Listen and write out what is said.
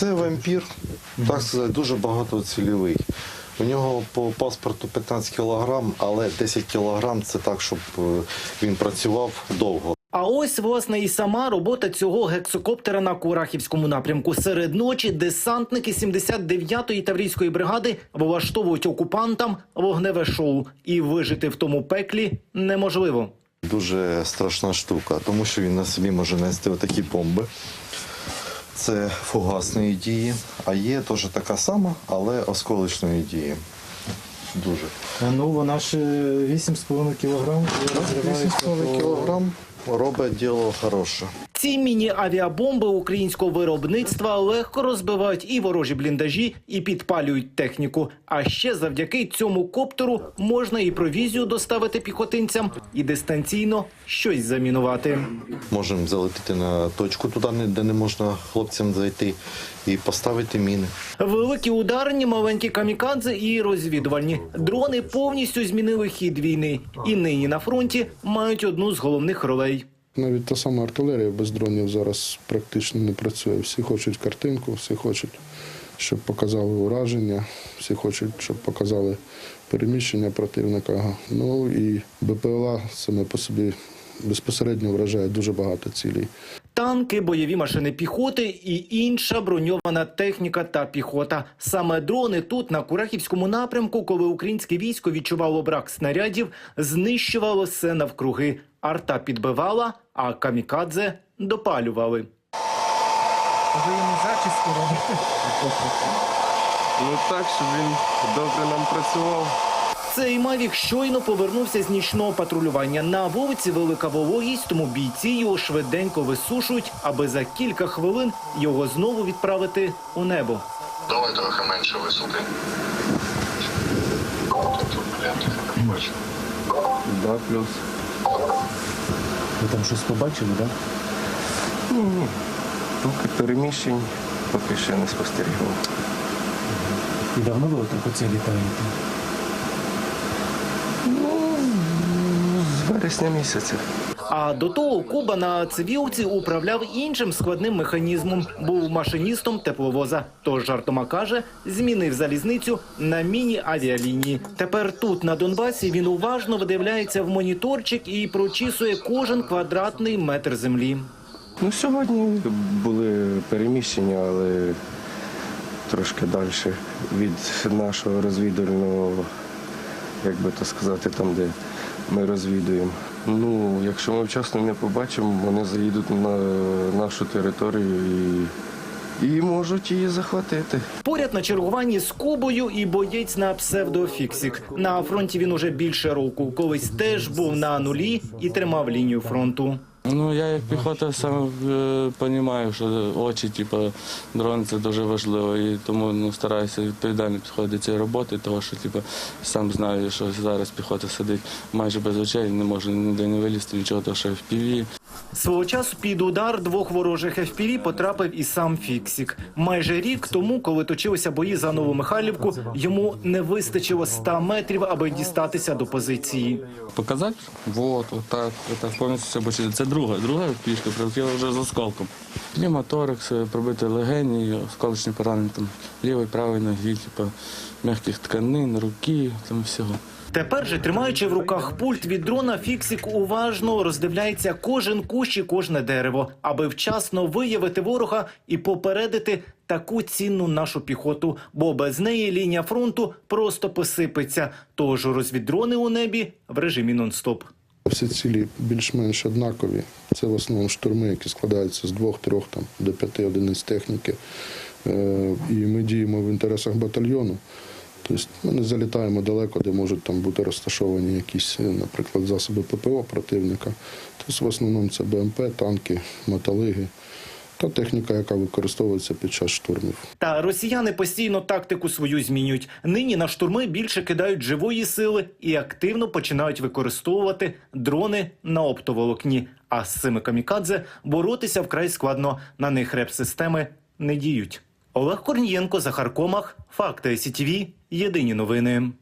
Це вампір, так сказати, дуже багатоцільовий. У нього по паспорту 15 кілограм, але 10 кілограм це так, щоб е, він працював довго. А ось власне і сама робота цього гексокоптера на Курахівському напрямку. Серед ночі десантники 79-ї таврійської бригади влаштовують окупантам вогневе шоу, і вижити в тому пеклі неможливо. Дуже страшна штука, тому що він на собі може нести отакі бомби. Це фугасної дії, а є теж така сама, але осколочної дії. Дуже. Ну, вона ж 8,5 кілограм. 8,5 кілограм робить діло хороше. Ці міні-авіабомби українського виробництва легко розбивають і ворожі бліндажі, і підпалюють техніку. А ще завдяки цьому коптеру можна і провізію доставити піхотинцям, і дистанційно щось замінувати. Можемо залетіти на точку туди, де не можна хлопцям зайти, і поставити міни. Великі ударні, маленькі камікадзе і розвідувальні дрони повністю змінили хід війни, і нині на фронті мають одну з головних ролей. Навіть та сама артилерія без дронів зараз практично не працює. Всі хочуть картинку, всі хочуть, щоб показали ураження, всі хочуть, щоб показали переміщення противника. Ну і БПЛА саме по собі безпосередньо вражає дуже багато цілей. Танки, бойові машини піхоти і інша броньована техніка та піхота. Саме дрони тут, на Курахівському напрямку, коли українське військо відчувало брак снарядів, знищувало все навкруги. Арта підбивала, а камікадзе допалювали. Ви йому зачіску робите? Ну так, щоб він добре нам працював. Цей Мавік щойно повернувся з нічного патрулювання. На вулиці велика вологість, тому бійці його швиденько висушують, аби за кілька хвилин його знову відправити у небо. Давай трохи менше висоти. Да, плюс. Ви там щось побачили, так? Ні. Поки переміщень, поки ще не спостерігав. І давно ви так оце літаєте? Вересня місяця. А до того Куба на цивілці управляв іншим складним механізмом. Був машиністом тепловоза. Тож жартома каже, змінив залізницю на міні-авіалінії. Тепер тут на Донбасі він уважно видивляється в моніторчик і прочісує кожен квадратний метр землі. Ну, сьогодні були переміщення, але трошки далі від нашого розвідувального, як би то сказати, там, де ми розвідуємо. Ну, якщо ми вчасно не побачимо, вони заїдуть на нашу територію і, і можуть її захватити. Поряд на чергуванні з Кубою і боєць на псевдофіксік. На фронті він уже більше року. Колись теж був на нулі і тримав лінію фронту. Ну, я як піхота саме розумію, що очі, типу, дрон це дуже важливо. І тому ну, стараюся відповідально підходити до цієї роботи, тому що типу, сам знаю, що зараз піхота сидить майже без очей, не може ніде не вилізти, нічого, того, що в піві. Свого часу під удар двох ворожих FPV потрапив і сам Фіксік. Майже рік тому, коли точилися бої за Нову Михайлівку, йому не вистачило 100 метрів, аби дістатися до позиції. Показати? Вот, отак, отак повністю все бачити. Це друга, друга пішка прилетіла вже з осколком. Пневмоторакс, пробити легені, осколочні поранення там лівої, правої ноги, типу, м'яких тканин, руки, там всього. Тепер же, тримаючи в руках пульт від дрона, Фіксік уважно роздивляється кожен кущ і кожне дерево, аби вчасно виявити ворога і попередити таку цінну нашу піхоту, бо без неї лінія фронту просто посипеться. Тож розвіддрони у небі в режимі нон-стоп. Всі цілі більш-менш однакові. Це в основному штурми, які складаються з двох-трьох там, до п'яти одиниць техніки. Е, І ми діємо в інтересах батальйону. Тобто ми не залітаємо далеко, де можуть там бути розташовані якісь, е, наприклад, засоби ППО противника. Тобто в основному це БМП, танки, мотолиги та техніка, яка використовується під час штурмів. Та росіяни постійно тактику свою змінюють. Нині на штурми більше кидають живої сили і активно починають використовувати дрони на оптоволокні. А з цими камікадзе боротися вкрай складно. На них реп-системи не діють. Олег Корнієнко, Захар Комах, Факти СІТВ, Єдині новини.